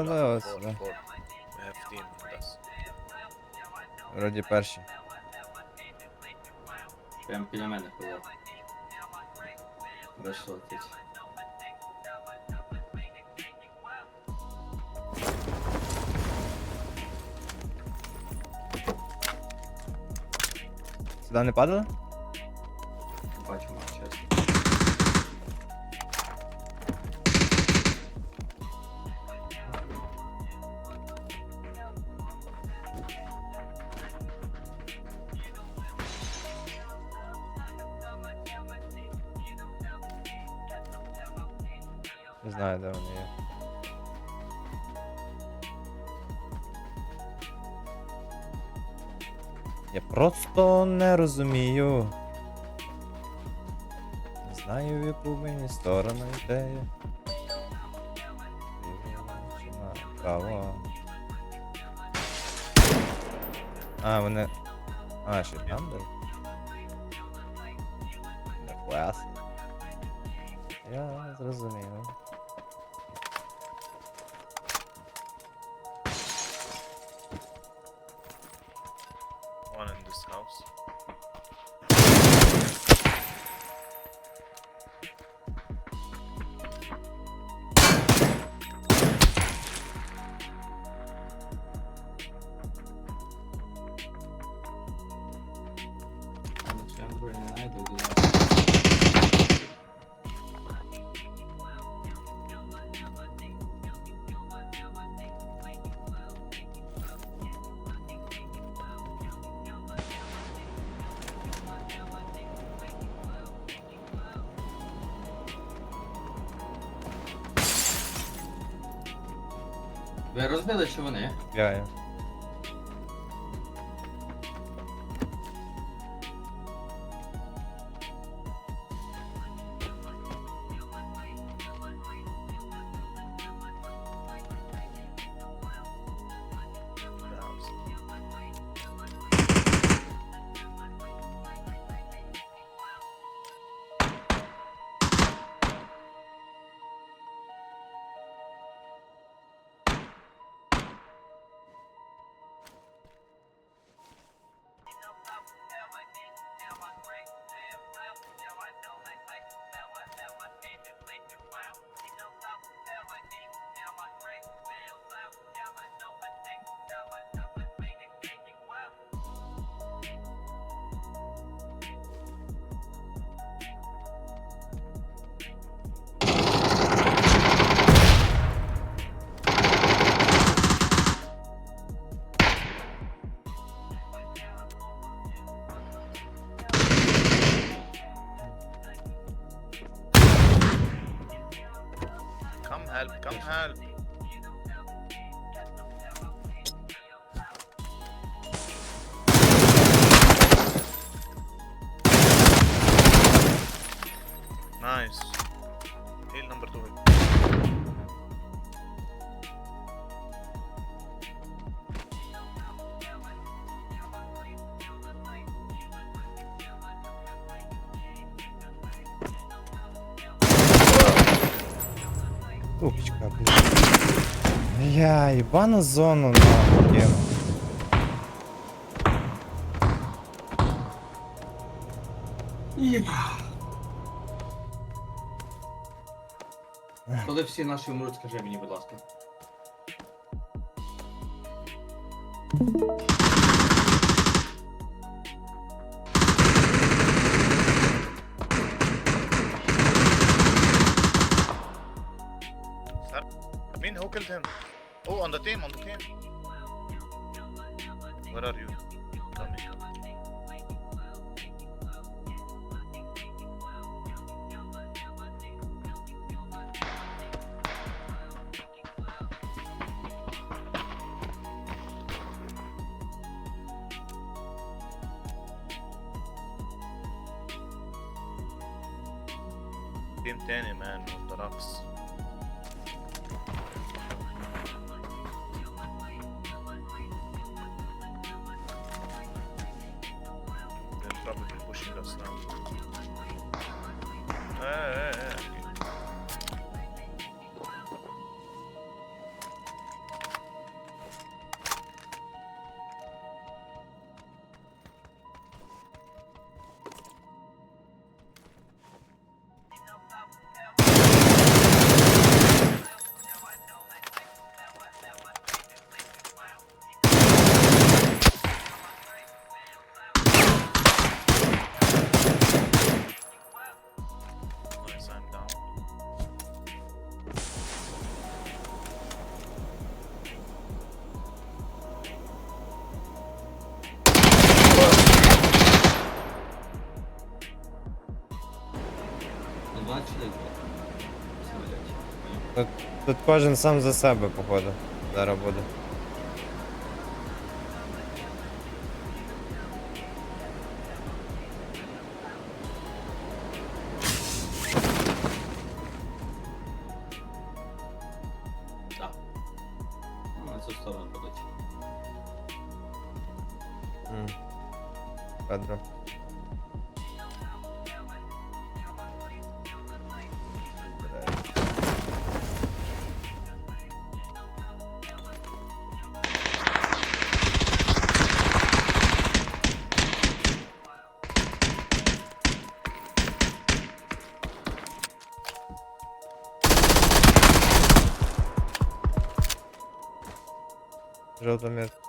Але ось, да. Вроді перші. Прям біля мене ходив. Вийшло летить. Сюди не падали? Не знаю, де вони є. Я просто не розумію. Не знаю, в яку мені сторону йде. Направо. А, вони. А, ще там де? Не. Я зрозумів. 시원해. 야, 야. ебану зону нахуй кину. Коли всі наші вмруть, скажи мені, будь ласка. جيم تاني مان من ذا روكس Тут кожен сам за себе, походу. Зараз буде. Так. Ну, на цю сторону будуть. М. Кадро. Exatamente.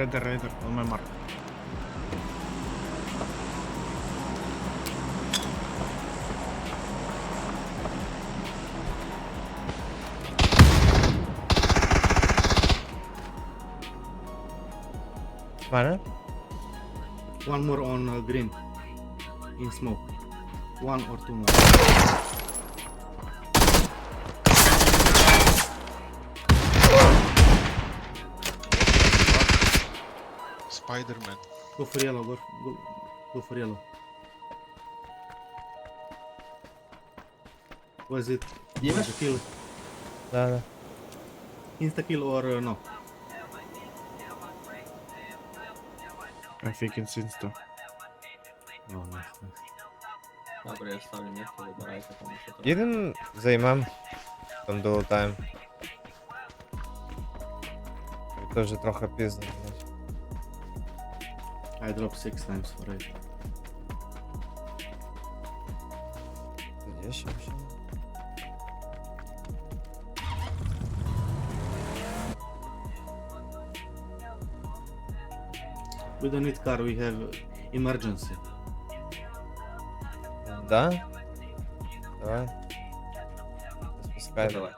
Red Dead Redemption. Vale. One more on uh, green. In smoke. One or two more. Spider-Man. Go for yellow. Go, go, go for yellow. Was it Знімеш? insta kill? Да, да. Insta kill or uh, no? I think it's insta. Oh, nice, nice. Добре, я ставлю метку, вибирайте тому що там. Їдем займем. Там долутаємо. Це вже трохи пізно, блядь. I dropped six times for it. Тут є ще машина? We don't need car. We have emergency. Да? Давай. Розпускай. Давай.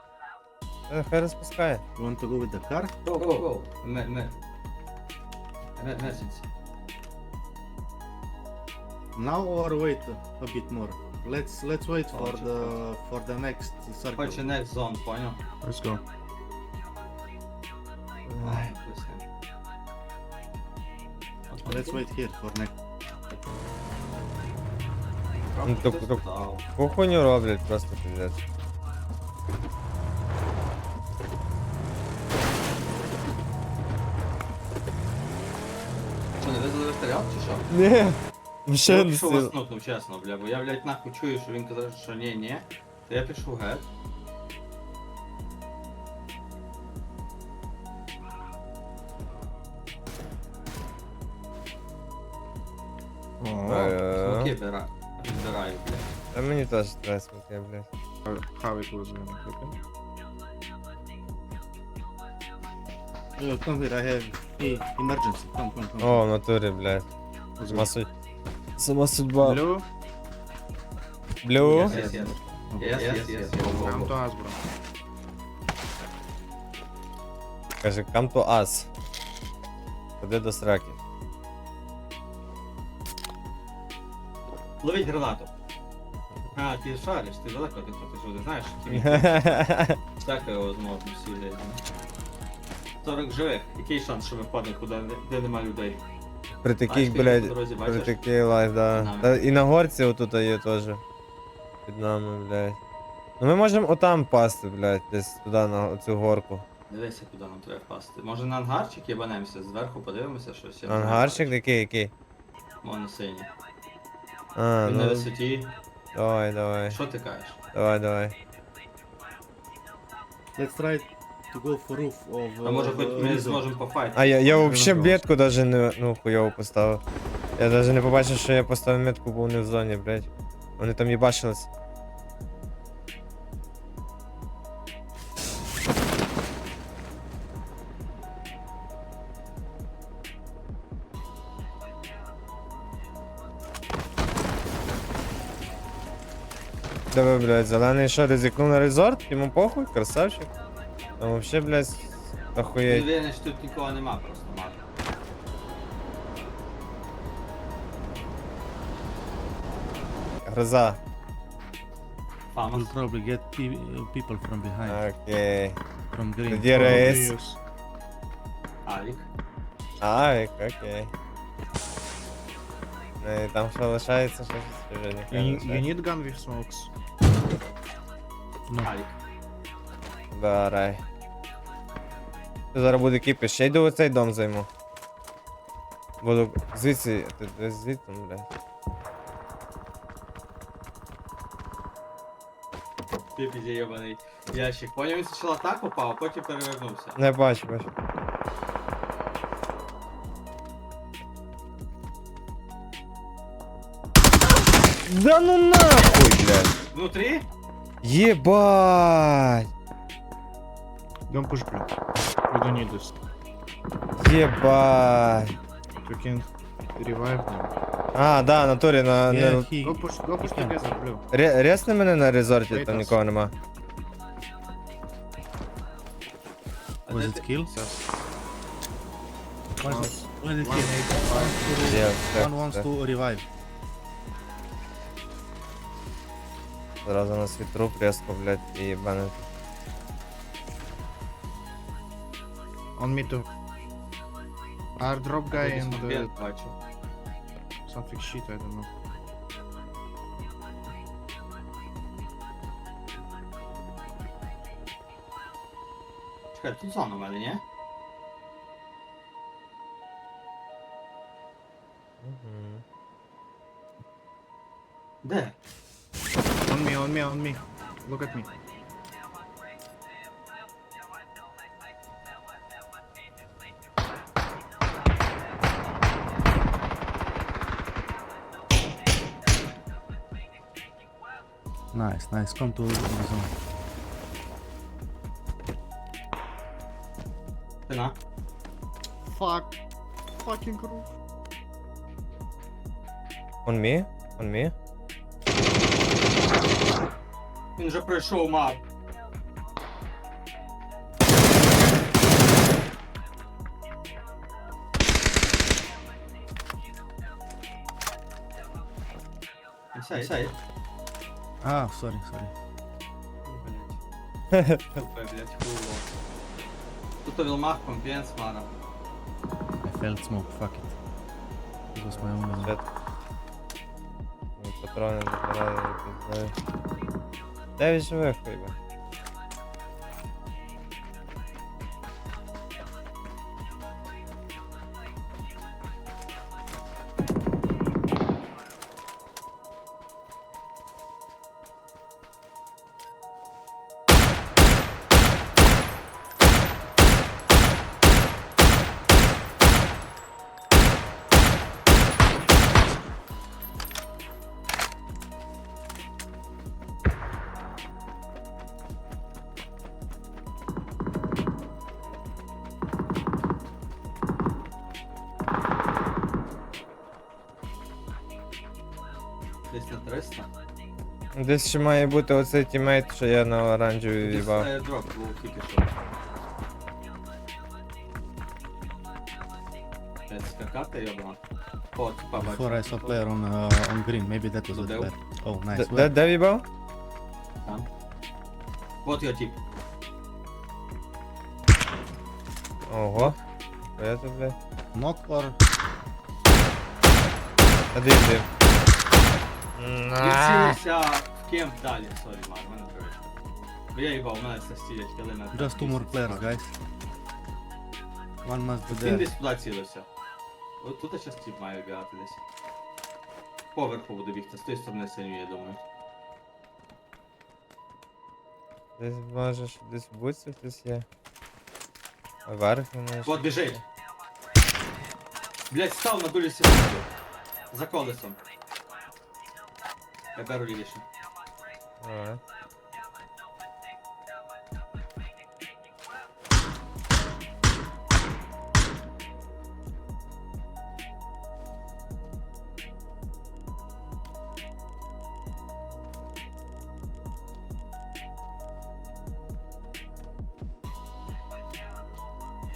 Е, Хай розпускає. You want to go with the car? Go, go, go. Ме- ме- ме- Message. Now or wait a bit more? Let's let's wait for the for the next circle. Хоче next zone, понял? Let's go. Ай, Let's wait here for next. Ну, так- так- встав. Кухоню роблять просто пиздець. Що, не визвали вертольот чи що? Ні. Я Ще пішов вас нокнув, чесно, бля, бо я, блядь, нахуй чую, що він казав, що ні, ні. То я пішов геть. Е. Смоки бира- відбираю, блядь. А мені теж треба сміти, блядь. How it was gonna happen. Uh, come here. I have e- emergency. Come, come, come. О, в натурі, блядь. Was Сама судьба. blue? Блю? Yes, yes, yes. Yes, yes. Go, Come go. to us, bro. Каже, come to us. Ходи до сраки. Ловіть гранату. А, ти шариш, ти далеко ти хочеш, ти знаєш, які всяке возможності блядь. 40 живих, який шанс, що ми впадемо куди, де нема людей? При таких, блядь, при такий лайф, да. Та і на горці отут є теж. Під нами, блядь. Ну ми можемо отам пасти, блядь, десь туди на цю горку. Дивися, куди нам треба впасти. Може на ангарчик єбанемося, зверху подивимося щось. я не знаю. Ангарчик який, який? Вон синій. А, Він на ну, висоті. давай, давай. Що ти кажеш? Давай, давай. Let's try to go for roof of... А може бути ми сможем попасть? А я, я вообще метку даже не. Ну хуйово поставил. Я даже не побачив, что я поставил метку, бо вони в зоні, блядь. Вони там їбачились. Давай, блядь, зелений що ризикнув на резорт, ему похуй, красавчик. Там вообще, блядь, Я охуєть. уверен, що тут нікого нема просто, Марк. Гроза. Фамос. We'll probably get pe- uh, people from behind, Окей. from green. Тоді рейс. Yes. Алік. Авік, окей. Ну і там що лишається, що щось вже ніхто You, не you лишається. need gun with smokes. No. Алік. Барай. Що зараз буде кіпіш, ще йду оцей дом займу. Буду звідси, звідти, блядь. Ти підійобаний ящик. Поняв, він спочатку так попав, а потім перевернувся. Не бачу, бачу. Да ну нахуй, блядь. Внутрі? Ебать! Don't push bro. We don't need this. Ебать! You can revive them. А, да, натурі на. Yeah, на... he, Go push, go push Yeah. together, blue. Ре- Ресни мене на резорті, Wait там us. нікого нема. А was де it ти? kill? Yes. Was it, was it One- kill? Є, все, One wants все. to revive. Зразу на свій труп різко, блядь, і їбане. On me too. Our drop guy Я and uh, бачу. something shit, I don't know. Чекай, тут зона у мене, ні? Мгм. Де? On me, on me, on me. Look at me. Nice, nice. Come to the zone. Спина. Fuck. Fucking roof. On me? On me? Він вже пройшов мап. Сядь, сядь. Ah, sorry, sorry. Блять. Тупе, блять, хуйло. Тут Вілмах, компенс, мара. I felt smoke. Fuck it. It was my own. Shit. Ну, Патрони забираю, я не знаю. Десь ще має бути оцей тімейт, що я на оранжевій Десь їбав. е, дроп був тільки що. Блять, скакати йобана. О, типа бачу. Before I saw player on uh, on green. Maybe that was the There. player. Oh, nice. Де- Where? Де де в'їбав? Там. Вот його тип. Ого. Що я тут, блядь? Knock or А де де? Відсілився в кемп далі, сорі, Мар, мене коротше. Бо я їбав, мене це стілять, коли мене. just two more players, guys? One must be Він there. десь туди цілився. От тут зараз тип має бігати десь. Поверху буду бігти, з тої сторони синю, я думаю. Десь може, що десь в буці хтось є. А не знаю. Вот біжить. Блять, став на долю секунди. За колесом. Я беру лівіше. Alright.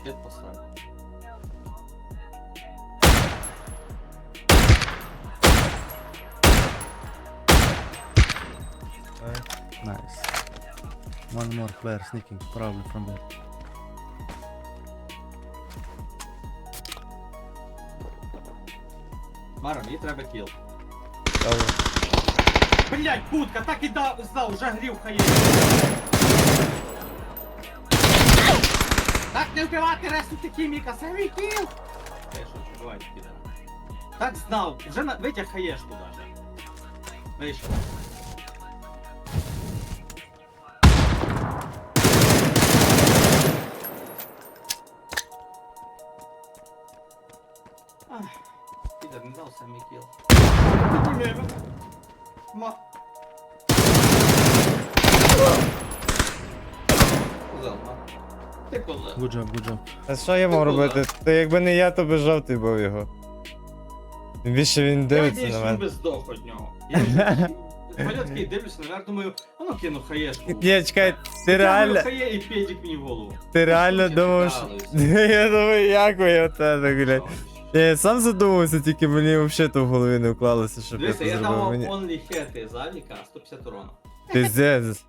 Git. One more player sneaking, probably from there. Мара, мені треба кіл. Блять, будка, так і дав, знав, вже грів хає. Так не вбивати решту такі Міка, мій кіл! Я шучу, бувай такі. Так знав, вже на... витяг хаєшку даже. Вийшов. Ти. Good job, good job. А що я мав робити? Та якби не я, то би жовтий був його. Тим більше він Я дивиться надіюсь, на він мене. би здох від нього. Я Я такий дивлюся, наверх, думаю, а ну кину хаєшку. Я чекай, ти реально, Хає і педик мені в голову. ти реально Я думав, що... Я думаю, як ви от це, блядь. Я сам задумався, тільки мені взагалі то в голові не вклалося, щоб я Дивися, це я зробив. дав Мені... only хети з Аліка 150 урона. Пиздец.